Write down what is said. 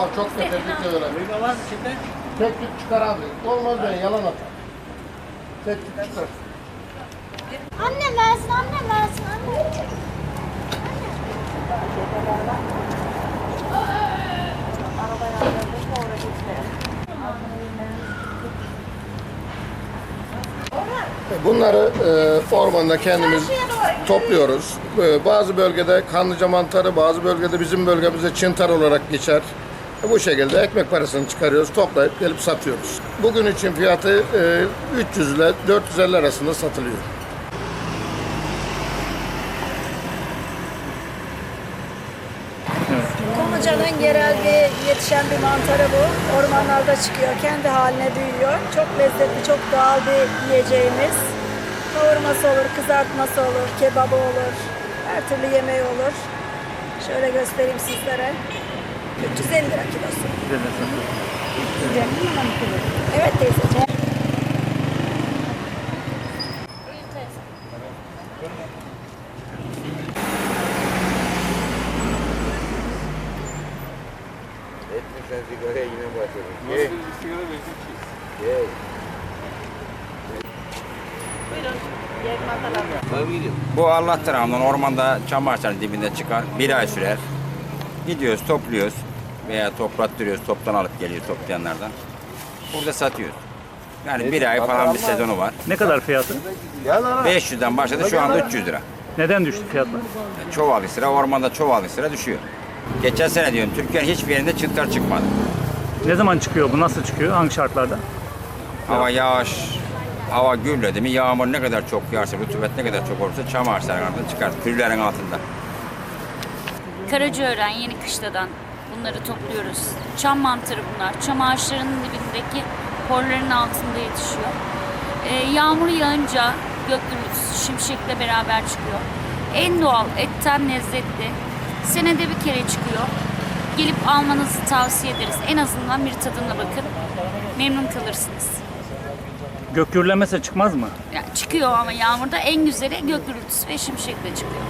bak çok getirdik de öyle. Kıyma var mı içinde? Tek tük çıkar abi. Olmaz ben yalan atar. Tek tük çıkar. Anne versin, anne versin, anne. Bunları e, ormanda kendimiz topluyoruz. E, bazı bölgede kanlıca mantarı, bazı bölgede bizim bölgemizde çıntar olarak geçer. E, bu şekilde ekmek parasını çıkarıyoruz, toplayıp gelip satıyoruz. Bugün için fiyatı e, 300 ile 450 arasında satılıyor. Komucanın yerel bir yetişen bir mantarı bu. Ormanlarda çıkıyor. Kendi haline büyüyor. Çok lezzetli, çok doğal bir yiyeceğimiz. Kavurması olur, kızartması olur, kebabı olur. Her türlü yemeği olur. Şöyle göstereyim sizlere. 350 lira kilosu. Evet teyzeciğim. Etmişsen sigaraya yine başladın. Ye. Ye. Bu Allah tarafından ormanda çam ağaçlarının dibinde çıkar. Bir ay sürer. Gidiyoruz, topluyoruz veya toplattırıyoruz. Toptan alıp geliyor toplayanlardan. Burada satıyoruz. Yani bir ay falan bir sezonu var. Ne kadar fiyatı? 500'den başladı şu anda 300 lira. Neden düştü fiyatlar? Çuvallı sıra ormanda çuvallı sıra düşüyor. Geçen sene diyorum Türkiye'nin hiçbir yerinde çıntar çıkmadı. Ne zaman çıkıyor bu? Nasıl çıkıyor? Hangi şartlarda? Hava yağış, hava gürledi mi yağmur ne kadar çok yağarsa, rutubet ne kadar çok olursa çam ağaçlarının altında çıkar. Küllerin altında. Karacaören, Yeni Kışla'dan bunları topluyoruz. Çam mantarı bunlar. Çam ağaçlarının dibindeki porların altında yetişiyor. Ee, yağmur yağınca gök gürültüsü şimşekle beraber çıkıyor. En doğal, etten lezzetli. Senede bir kere çıkıyor. Gelip almanızı tavsiye ederiz. En azından bir tadına bakın. Memnun kalırsınız. Gök gürlemese çıkmaz mı? Yani çıkıyor ama yağmurda en güzeli gök gürültüsü ve şimşekle çıkıyor.